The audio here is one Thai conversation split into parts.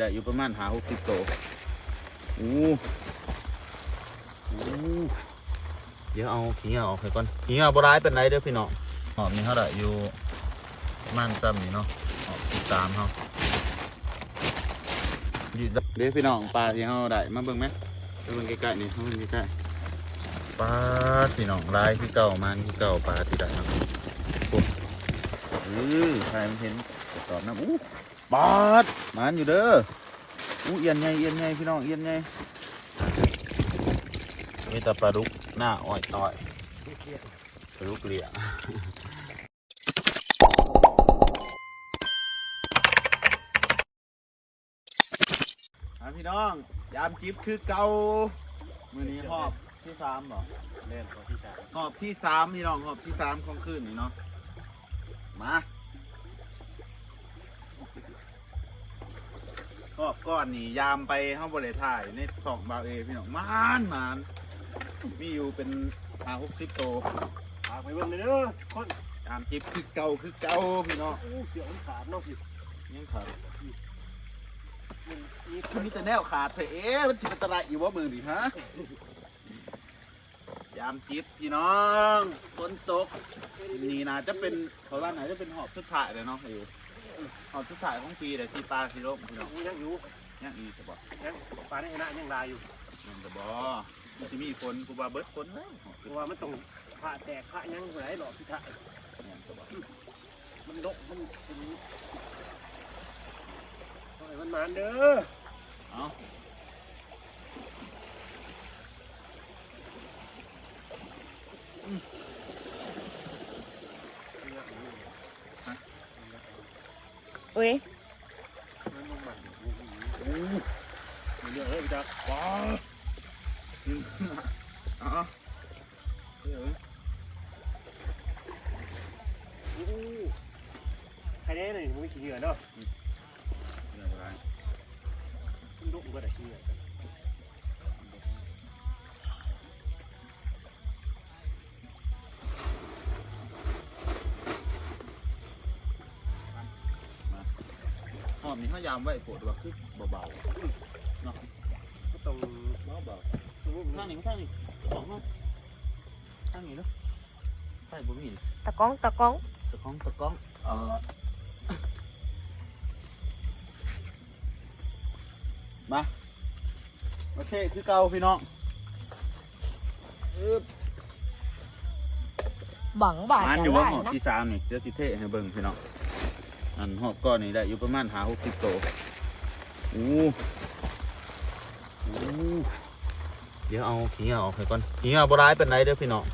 ได้อยู่ประมาณหาหกสิบโตโอ้โอ้เดี๋ยวเอาขี้เหงาออกไปก่อนขี้เหงาบ่ร้ายเป็นไรเด้อพี่น้องหอบนี่เขาได้อยู่ประมันซ้ำนี่เนาะหอบที่สามเขาอยู่เด้อพี่น้องปลาที่เขาได้มาเบิ่งไหมไปเบิ่งใกล้ๆนี่มาเบิ่งใกล้ๆปลาพี่น้องลายที่เก่ามันที่เก่าปลาที่ได้ครับโอ้อือใครมันเห็นตอบนะอู้ บาดมันอยู่เด้ออู้เอียนไงเอียนไงพี่น้องเอียนไงมีแต่ปลาดุกหน้าอ้อยต้อยปลาดุกเหลี่ยอะพี่น้อง ยามจิบคือเก่ามือนี้หอบที่สามเหรอเล่นตัวที่สามหอบที่สามพี่น้องหอบที่สามของคืนนี่เนาะมา หอบก้อนนี่ยามไปห้องบริถ่ายในสองบาเอพี่น้องมานมานมีอยู่เป็นห้าหกสิบโตวพาไปเบิ่งเลยเด้อคนยามจิบคือเก่าคือเก่าพี่น้องอู้เสียวมันขาดเนาะพี่ยังขาดมันมีคมันนมีแต่แนวขาดเถอะเอ๊ะมันจิเป็นตรายอยู่ว่ามือดิฮะยามจิบพี่น้องฝนตกนี่นะจะเป็นเขาว่าไหนจะเป็นหอบสุดท้ายเลยเนาะไอ้ หอบสุดท้ายของปีแต่ที่ปลาสีโลกพี่น้องยังอยู่ยังอีสบอยังปลาในหน้ายังลายอยู่ยังสบอมันจะมีคนกูบาเบิร์ดคนเลยหอบเพราะว่ามันต้องผ่าแตกผ่ายังไหลหลอกพี่ทะยังสบอมันดกมันเป็นโอ้ยมันหมานเด้อเอา เว้ยมันมันหมันโอ้เรื่องเลยพี่ทะว้าเอาเฮ้ยอู้ใครแน่หน่อยมึงขี้เหงื่อเนาะเรื่องอะไรมันดกมันก็ได้ขี้เหงื่อายามไว้ปวดว่าคือเบาก็ต้องเบาสมมติๆข้างนี้ข้างนี้สองข้างข้างนี้เนาะใช่บุ้มีตะก้องตะก้องตะก้องตะก้องเออมาโอเคคือเก่าพี่น้องบังบ่าดมันอยู่ว่าได้หอที่สามนี่เดี๋ยวสิเทให้เบิ่งพี่น้อง อันหอบก้อนนี่ได้อยู่ประมาณหาหกสิบโตโอ้โอ้เดี๋ยวเอาขี้เหงาออกไปก่อนขี้เหงาบ่ร้ายเป็นไรเด้อพี่น้อง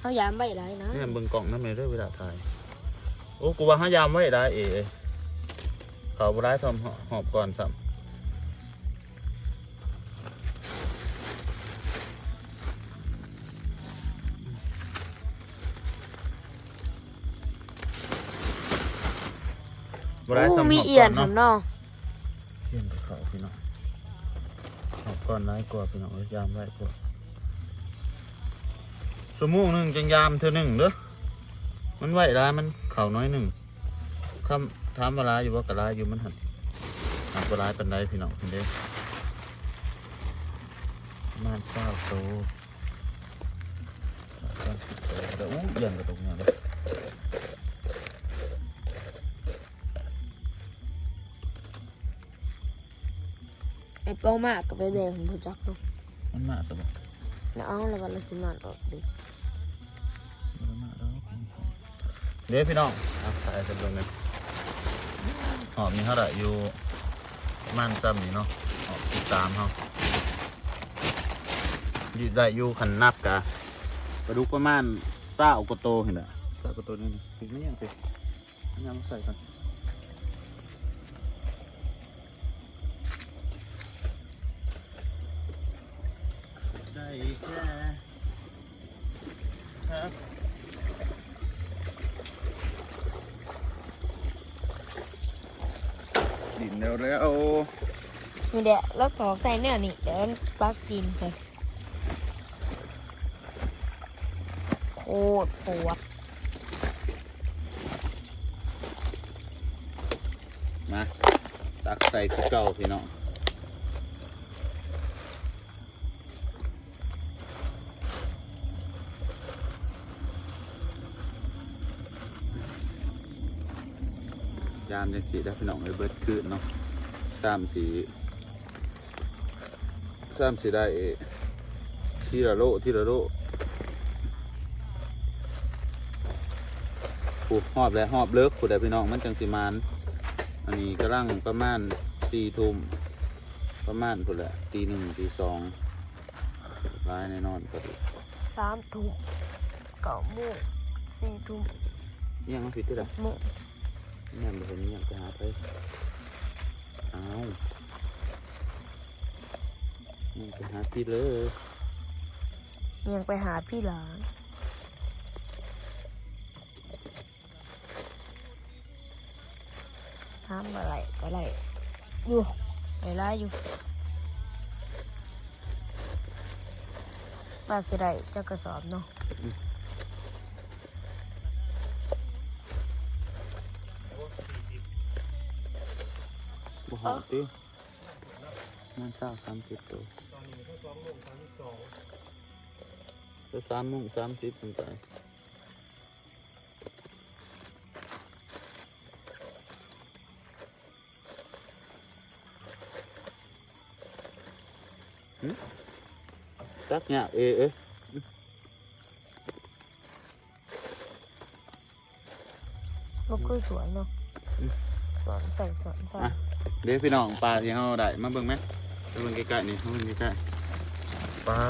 เขายามไม่ไรนะนี่เบิ่งกล่องนั่นเลยเด้อเวลาถ่ายโอ้กูว่าหายามไว้ได้เอ๋เขาบ่ร้ายทำหอบก่อนซ้ำ บ่ร้ายซ้ำหอบมีก่เอียอนนผมเนาะเนาะเพี้ยนกับเขาพี่น้องหอบก่อนร้ายกว่าพี่น้องเอ้ยยามไว้กว่าชั่วโมงหนึงจังยามเท่านึงเด้อมันไหวร้ายมันเข่าน้อยหนึ่งคำถามว่าร้ายอยู่ว่ากะร้ายอยู่มันหันหากว่าร้ายเป็นไรพี่น้องคุณเด้อประมานเศร้าโตสามสิบโตเด้ออู้เอียนกระตุกเนี่ยเด้อ อ้เป้ามากกับไปแบงของผู้จักเนาะมันมาตัวบ่แล้วเอาแล้ววันละสินอนออกดิมันมาแล้วเดี๋ยวพี่น้องอะถ่ายเป็นเรื่องหนึงหอบนี่เท่าไหร่อยู่ประมันซ้ำนี่เนาะหอบที่สามเขาอยู่ได้อยู่ขันนับกะปลาดุกประมาณเต้ากว่าโตเห็นไหมเต้ากว่าโตนี่นะถึงไม่ยังสิอันยังมาใส่กัน นี่เดี๋ยวเราถอดใส่เนี่ยนี่เดี๋ยวปักดินไปโคตรปวดมา ตักใส่คือเก่าพี่น้องยามจังสีได้พี่น้องเลยเบิดคืนเนาะสามสี สามสีได้ทีละโลทีละโลผูหอบและหอบเลิกผูได้พี่น้องมันจังสีมานอันนี้กำลังประมาณสี่ทุ่มประมาณพุ่นแหละตีหนึ่งตีสองร้ายแน่นอนก็ดีสามทุ่มเก้าโมงสี่ทุ่มยังไม่ผิดที่ไหนโมงยังไม่เห็นยังจะหาไปเอายั งจะหาผิดเลยยังไปหาพี่หลานทำอะไรก็ได้อยู่เวลาอยู่ป้าสิได้จะกระสอบเนาะบ่หอตีมันเศร้าสามสิบตัวตอนนี้ก็ สองโมงสามสิบสองแล้วสามโมงสามสิบเป็นไปหึจักเนี่ยเอะเอ๊ะมันคือสวยเนาะสวนใส่สวนใส่อะเดี๋ยวพี่น้องปลาที่เขาได้มาเบิ่งไหมไปเบิ่งใกล้ๆนี่มาเบิ่งใกล้ๆ ปลา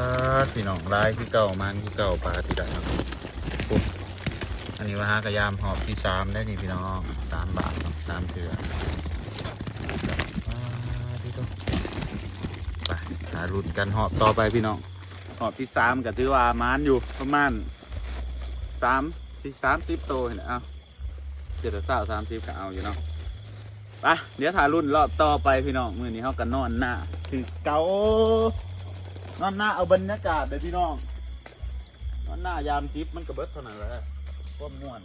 พี่น้องลายที่เก่ามันที่เก่าปลาที่ได้ครับปุ๊บอันนี้ว่าหากระยามหอบที่สามได้นี่พี่น้องสามบาทสามเถื่อปลาที่ต้องไปหารุ่นกันหอบต่อไปพี่น้องหอบที่สามก็ถือว่ามันอยู่ประมาณสามที่สามสิบโตเห็นไหมเอาเจ็ดสิบเก้าสามสิบก็เอาอยู่เนาะไปเดี๋ยวถ่ายรุ่นรอบต่อไปพี่น้องมือนี้เขากันนอนหน้าคือเก่า นอนหน้าเอาบรรยากาศเลยพี่น้องนอนหน้ายามทิพย์มันกระเบิดเท่านั้นแหละก้มม่วน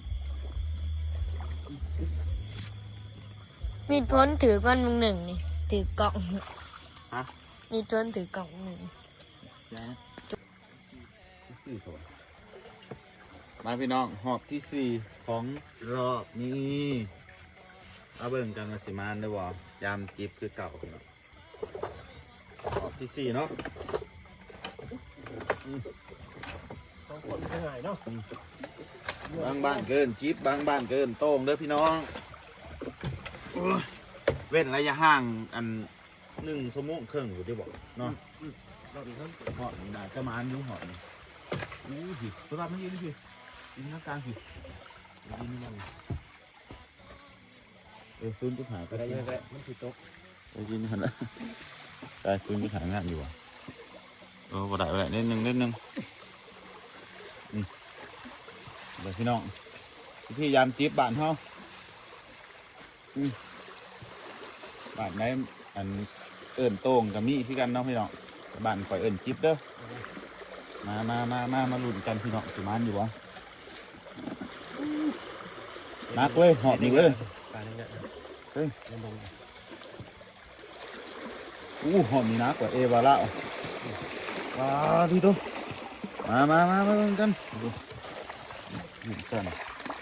มีพ้นถือก้อนมึงหนึ่งนี่ถือกล่องฮะมีพ้นถือกล่องหนึ่งยังสี่ตัวมาพี่น้องหอบที่สี่ของรอบนี้เอาเบิ่งกันมาสิมานได้บ่ยามจิบคือเก่าพี่น้องหอบที่สี่เนาะ สองคนไม่หายเนาะบางบ้านเกินจิบบางบ้านเกินโต้งเด้อพี่น้องโอ้ยเว้นระยะห่างอันหนึ่งชั่วโมงครึ่งอยู่ที่บอกเนาะเราดีครับเหาะนี่นะจะมาอันอยุ่งเหาะนี่อู้สิตัวรับไม่ยืนสิยืนข้างกลางสิยืนนี่มันเออซูนจุดหายไปอะไรได้เยยัอะงไงแยะมันคือตกไปยืนนี่หันละตายซูนจุดหายงานอยู่อะ เออบ่ได้บ่ได้นิดนึงนิดนึงอืมเดี๋ยวพี่น้องพี่ยามจีบบ้านเฮาอืมบ้านไหนอันเอิ้นโต้งกับมีพี่กันเนาะพี่น้องบ้านข่อยเอิ้นจิบเด้อมามามามามาลุ้นกันพี่น้องสิมานอยู่วะนักเว้ยหอบนี่เว้ยปลาเนี่ยเฮ้ยมันลงอู้หอบนี่นักกว่าเอวาละว้าดีดูมามามามาลุ้นกันดูนี่กัน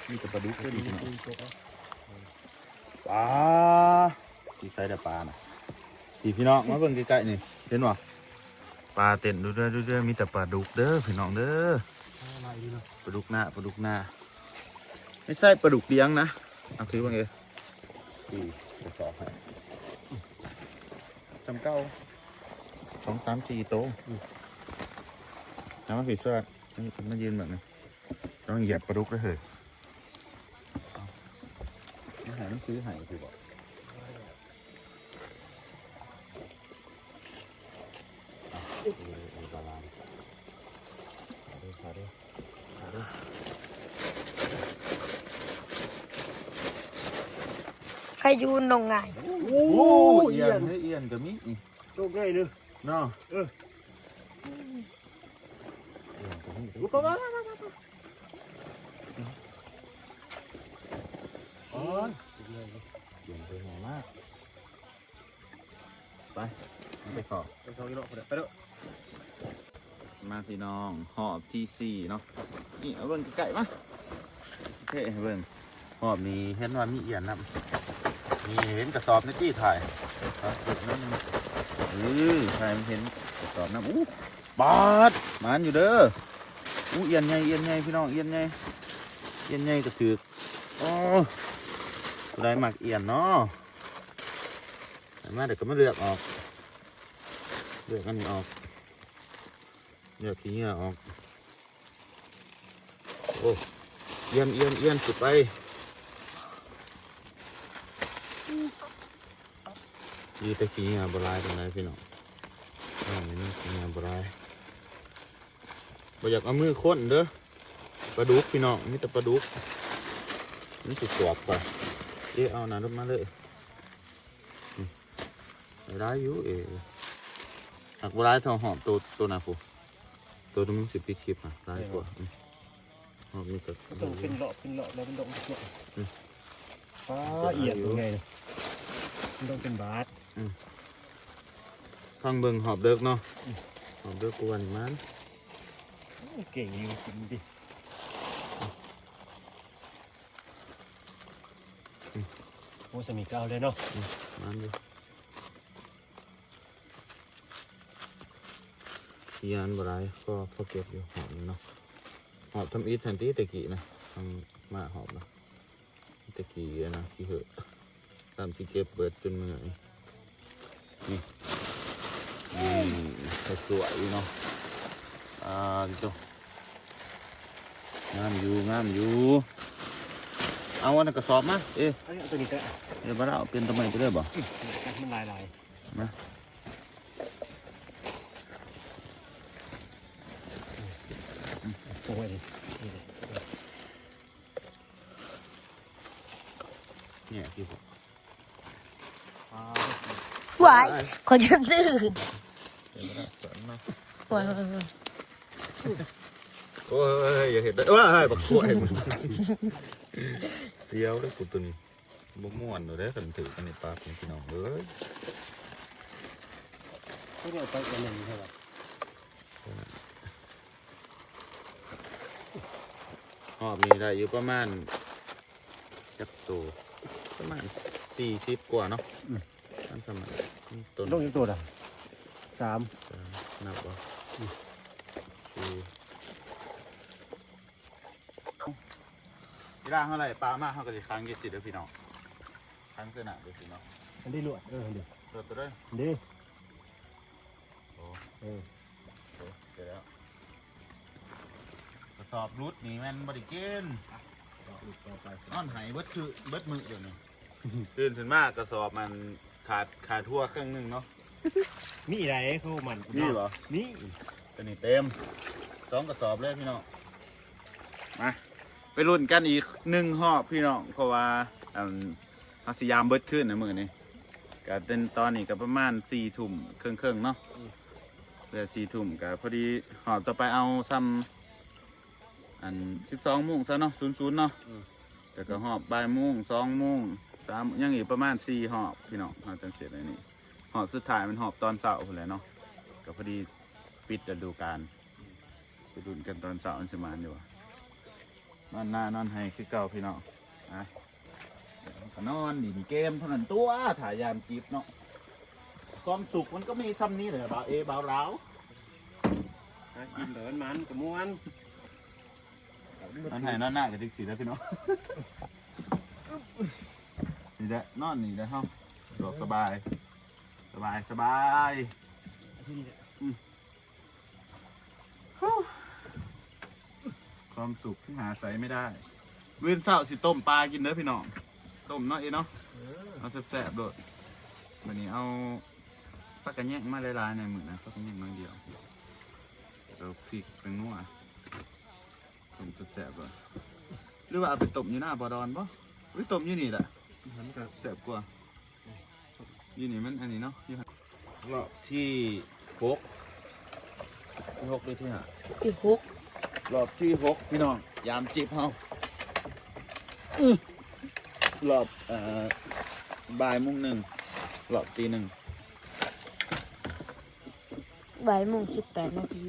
นี่จะปลาดุกเลยดิพี่น้องคือตกอะปลาที่ใส่แต่ปลาน่ะพี่พี่น้องมาเบิ่งใกล้ๆนี่เห็นบ่ปลาเต้นดูด้อดูด้อมีแต่ปลาดุกเด้อพี่น้องเด้อปลาดุกหน้าปลาดุกหน้าไม่ใช่ปลาดุกเลี้ยงนะเอาคือว่าไงที่สอบให้จำเก้าสองสามสี่โต๊ะ น้ำมันผิดเสื้อนี่มันยืนแบบนี้ต้องเหยียบปลาดุกได้เลยเอาหายมันซื้อหายคือบอกเออเออบาลานซ์เอาดูเอาดูเอาดูใครยูนลงไงโอ้โอ้เอีเอียยนนให้เอียนกับมิอีโชคง่ายเลยเนาะเออ เอียนกับมิอุ๊บปั๊บปั๊บอ๋อเอียนไปไหนมาก ไปไปขอไปสอกิโลไปเด้อไปเด้อมาพี่น้องหอบที่สี่เนาะนี่เอาเบิ่งไก่มาโอเคให้เบิ่งหอบนี้เห็นว่ามีเอียนนะนี่เห็นกระสอบในที่ถ่ายครับนั่นอือถ่ายมันเห็นกระสอบน้ำอู้บาดมันอยู่เด้อ อู้เอียนใหญ่เอียนใหญ่พี่น้องเอียนใหญ่เอียนใหญ่กระถือโอ้ได้หมักเอียนเนาะแต่มาเดี๋ยวก็มาเลือกออกเลือกอันนี้ออกเดี๋ยวขี้เหงื่ออกโอ้เอียนเอียนเอียนสุดไปยีแต่ขี้เหงื่อบหลายตรงไหนพี่น้องอ่านี่ขี้เหงื่อบหลาย บ่อยากเอามือค้นเด้อปลาดุกพี่น้องมีแต่ปลาดุกนี่สุดสวบป่ะเอ๊ะเอาหนาลงมาเลยนี่ได้อยู่เอ๊ะหักบหลายเท่าหอมตัวตัวหนาฟูตัวนึงสิบปีคลิปอะร้ายกว่าอืมอ๋อมีกับต้องเป็นเลาะเป็นเลาะแล้วมันต้องเป็นเลาะอืมฟ้าเอียดตรงไงเนี่ยมันต้องเป็นบาทฟังเบิ่งหอบเลิกเนาะหอบเลิกกวนมัน เก่งอยู่จริงดิโอ้สมีเก้าเลยเนาะมันดูยานบรายก็พอเก็บอยู่หอบเนาะหอบทำอีทแทนที่ตะกี้นะทำมาหอบนะตะกี้อะนะขี้เหอะตามที่เก็บเบิดจนเหนื่อยนี่นี่สวยๆเนาะ อ่าดิโตงามอยู่งามอยู่ เอาอันนั้นกระสอบมาเอ๊ะอันนี้เอาตัวนี้ก็เดี๋ยวบ้านเราเอาเป็นทำไมไปเรื่อยบ่มันลายลายมาตรงไว้ดินี่ดิเนี่ยที่ผมฟ้าหวายคนจะซื้อเดี๋ยวบ้านเราสอนมาหวายหวายหวาย โอ้ยอย่าเห็นได้ว้ายบักขวายมึงเสียวเลยกูตัวนี้บ่ม่วนเลยกันถือกันในปากนี่พี่น้องเอ้ยไม่ได้เอาไปอันหนึ่งใช่ป่ะหอบมีได้อยู่ประมาณจักตัวประมาณสี่สิบกว่าเนาะอันสมัยต้นต้องยังตัวละสามนับว่า สี่เวลาเท่าไหร่ปลามากเท่ากับสิค้างยี่สิบเด้อพี่น้องค้างเสื้อหนาเด้อพี่น้องอันนี้ลวดเออเดี๋ยวเปิดตัวด้วยเดี๋ยวโอ้เออโหเดี๋ยวแล้วกระสอบรุดนี่แมันบริเกนต่อไปนอนไหายเบิดคือเบิดมือเดี๋ยวนี้ตื่นขึ้นมากกระสอบมันขาดขาดทั่วเครื่องหนึงเนาะมีอะไรเขามันนี่เหรอนี่ ตัวนี้เต็มสองกระสอบเลยพี่น้องมาไปรุ่นกันอีกหนึ่งหอบพี่น้องเพราะว่าอันอาสยามเบิดขึ้นนะมือนี้ก็เป็นตอนนี้ก็ประมาณสี่ทุ่มครึ่งครึ่งๆเนาะเดือสี่ทุ่มก็พอดีหอบต่อไปเอาซ้ำอันสิบสองโมงซะเนาะศูนย์ศูนย์เนาะแต่ก็หอบบ่ายโมงสองโมงสามยังอีกประมาณสี่หอบพี่น้องหอบจนเสร็จเลยนี่หอบสุดท้ายมันหอบตอนเสาร์พุ่นแหละเนาะก็พอดี ปิดฤดูกาลไปดุนกันตอนเสาร์อันสมานดีกว่านอนหน้านอนให้คือเก่าพี่น้องนะเดี๋ยวก็นอนดินเกมเท่านั้นตัวถ่ายยามจีบเนาะความสุขมันก็มีซ้ำนี้เลยบ่าวเอบ่าวร้าวหากินเดินมันกระมวนนอนให้นอนหน้ากับดิกสีแล้วพี่น้อง นี่แหละนอนนี่แหละเฮาสะดวกสบาย สบายสบายที่นี่ ความสุขที่หาใส่ไม่ได้มื้อเช้าสิต้มปลากินเด้อพี่น้องต้มเนาะเอ้เนาะเอาแซ่บๆโดดวันนี้เอาปลากระแยงมาหลายๆในมือนะปลากระแยงน้อยเดียวเราพริกเป็นนัวต้มแซ่บๆเลยหรือว่าเอาไปต้มอยู่หน้าบอดอนปะอุ้ยต้มอยู่นี่แหละมันก็แซ่บกว่าอยู่นี่มันอันนี้เนาะอยู่รอบที่หกที่หกหรือที่ห้าที่หก รอบที่หกพี่น้อง ยามจิบเฮาอืมรอบเอ่อบ่ายโมุงหนึ่งรอบตีหนึ่งบ่ายโมงสิบแปดนาที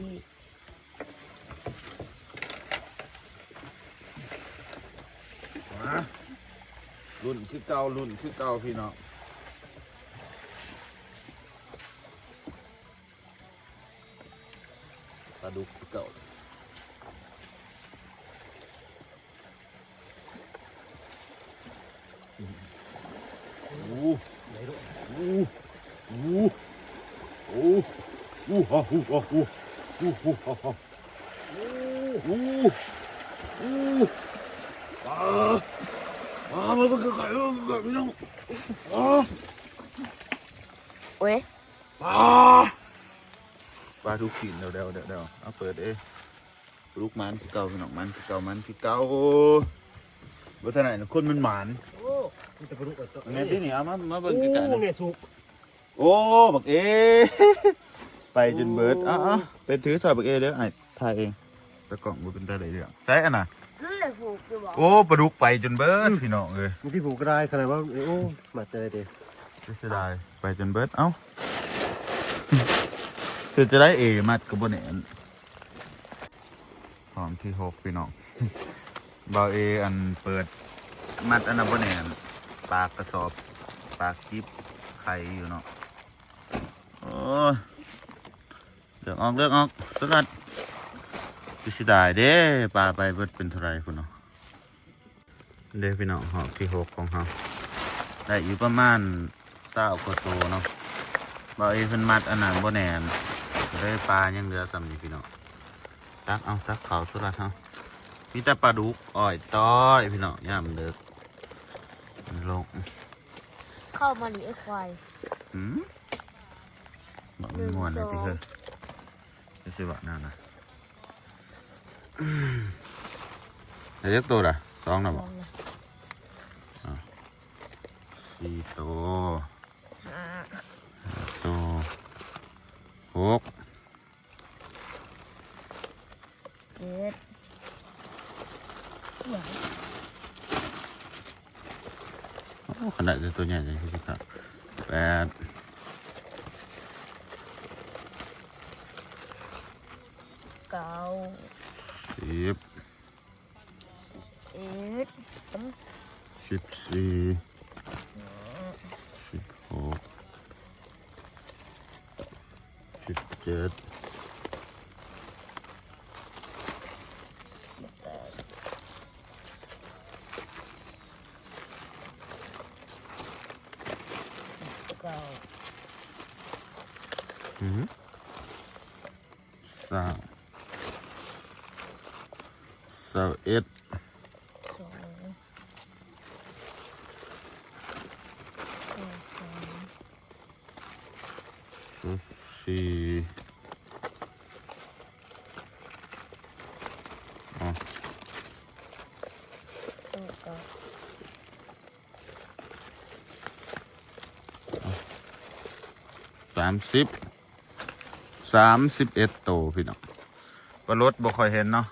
มารุ่นคือเก่ารุ่นคือเก่าพี่น้องปลาดุกคือเก่า อู้อู้อู้อู้อู้ฮ่าฮู้ฮ่าฮู้อู้ฮู้ฮ่าฮ่าอู้อู้อ่าอ่ามันก็ไก่ก็ไก่ไม่ต้องอ่าโอ้ยอ่าปลาทุกขีดเดี๋ยวเดี๋ยวเดี๋ยวเดี๋ยวเอาเปิดเอ๊ลูกมันพี่เก่าพี่น้องมันพี่เก่ามันพี่เก่าบัตรไหนคนมันหมาน โอ้มีแต่ปลาดุกอะตัวอันนี้ที่นี่เอามามาโอ้เบิ่งกันเนี่ยสุกโอ้บักเอ ไปจนเบิดอะอะไปถือสอยบักเอเดี๋ยวไอ้ถ่ายเองตะกล่องมันเป็นตาไหนเรื่องใช่อันน่ะคือเลยผูกอยู่บอกโอ้ปลาดุกไปจนเบิดพี่น้องเอ้ยมีที่ผูกก็ได้ขนาดว่าโอ้มาแต่เด็กเสียดายไปจนเบิดเอ้าคือจะได้เอมัดกับบนเนนพร้อมที่หกพี่น้องเบาเออันเปิดมัดอันนั้นบนเนน ปากกระสอบ ปากจิบไข่อยู่เนาะโอ้ยเลือกออกเลือกออกสลัดคือเสียดายเด้ปลาไปเบิดเป็นเท่าไรคุณเนาะเด้พี่น้องหอบที่หกของเขาได้อยู่ประมาณเต้ากว่าโตเนาะบ่าวเอเพิ่นมัดอันนั้นบ่แน่นก็ได้ปลายังเหลือสำนี้พี่น้องตักเอาตักเขาสุดละเฮามีแต่ปลาดุกอ้อยต้อยพี่น้องย่ามเด็ก ลงเข้ามาหนีไอ้ควายหืมบอกมันม่วนเลยที่เฮ้ยจะสิว่านั่นนะอืมไอ้เล็กตัวละสองนะสบออกงเลยสี่ตัวห้าตัวหก kan dah tu nya je kita. Eh Mhm. So. So it สามสิบสามสิบเอ็ดโตวพี่น้องปลารถบ่ค่อยเห็นเนาะ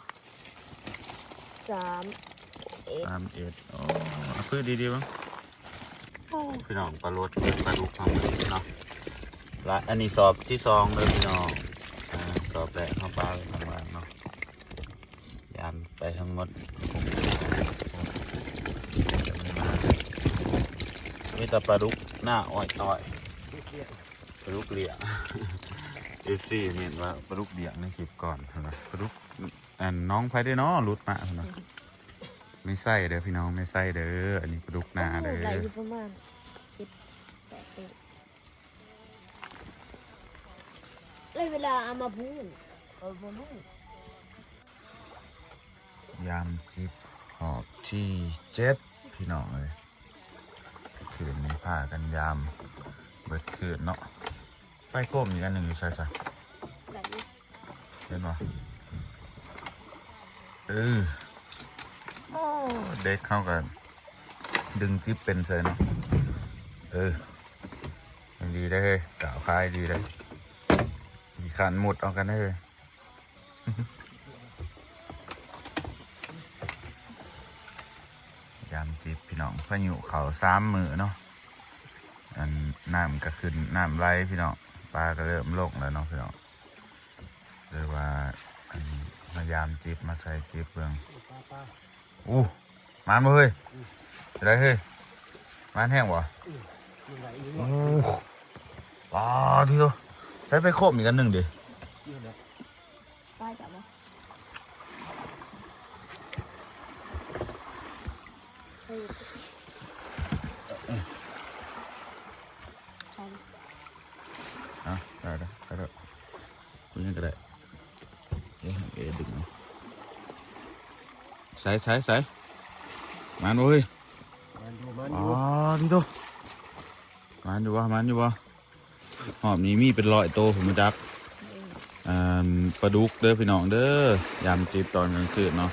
สามเอ็ดสามเอ็ดโอ้เอาคือดีๆมั้งโอ้พี่น้องปลารถปลาดุกทำเลยเนาะและอันนี้สอบที่สองเลยพี่น้องอ่าสอบแรกเข้าปลาไปทำงานเนาะยามไปทั้งหมดมีแต่ปลาดุกหน้าอ้อยต้อยป ลาดุกเหลี่ยงเอฟซีเห็นว่าปลาดุกเหลี่ยงในคลิปก่อนนะปลาดุกอันน้องไพได้เนาะรุดมาเนาะไม่ใส่เด้อพี่น้องไม่ใส่เด้ออันนี้ปลาดุกนาเด้ไหลออยู่ประมาณสิบแปดตัวเลยเวลาเอามาพูดเอามาพูดยำจิบหอบที่เจ็ดพี่น้องเลยคืนนี้พากันยำเบิดคืนเนาะไฟโก้มอีกอันหนึ่งอยู่ใส่ใส่ไหลอยู่เห็นปะเออโอ้เด็กเข้ากัน ดึงจิ๊บเป็นเซนเนาะเออดีได้เฮ้ยกล่าวคายดีเลยอีขันหมดเอากันได้เลยยามจิบพี่น้องพายุเขาสามมือเนาะอันน้ำก็ขึ้นน้ำไหลพี่น้อง ปลาก็เริ่มลงแล้วเนาะพี่น้องเลยว่าอันมายามจิบมาใส่จิบเบิ่งปลาปลาอู้มานบ่เฮ้ยจะได้เฮ้ยมานแห้งบ่อู้ปลาทีเดียวใช้ไปโคบอีกอันหนึ่งดิอยู่ไหนปลาจับมาเฮ้ยใช่ อะได้ได้ได้ได้คุยกันก็ได้เอ๊ะเอ๊ะดึงเอา ใส่ใส่ใส่มานบ่เฮ้ยมันอยู่มันออ๋อทีเดียวมานอยู่วะมานอยู่วะหอบนี้มีเป็นรอยโตผมมาจับอ่าปลาดุกเด้อพี่น้องเด้อยามจีบตอนกลางคืนเนาะ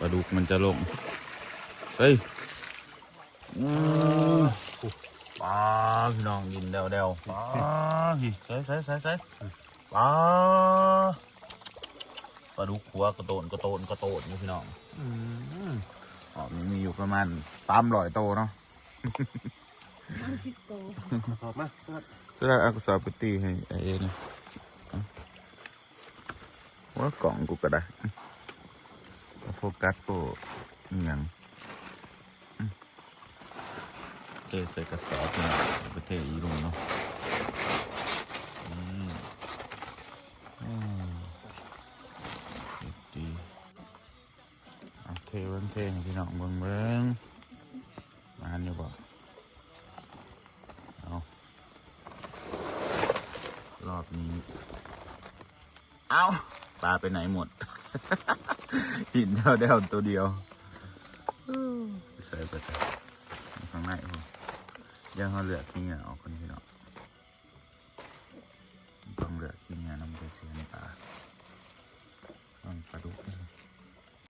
ปลาดุกมันจะลงเฮ้ยปลาพี่น้องยินเดวเดวปลาพี่ใส่ใส่ใส่ใส่ปลาปลาดุกหัวกระโตนกระโตนกระโตนนี่พี่น้อง อืมอ๋อมีมีอยู่ประมาณสามร้อยโตวเนาะสามสิบตัวสอบมาสอบจะได้เอากระสอบไปตีให้ไอเอนะเอาว่ากล่องกูก็ได้เอาโฟกัสกูอหย่างอืมเทใส่กระสอบเนี่ยเอาไปเทอีลงเนาะ เอาเทเบิ้งเทให้พี่น้องเบิ้งเบิ้งมาอันนี้บ่เอารอบนี้ เอาปลาไปไหนหมด หินเดียวเดียวตัวเดียวใส่ไปแต่ข้างในผมยังเขาเหลือที่เหงาคนเดียว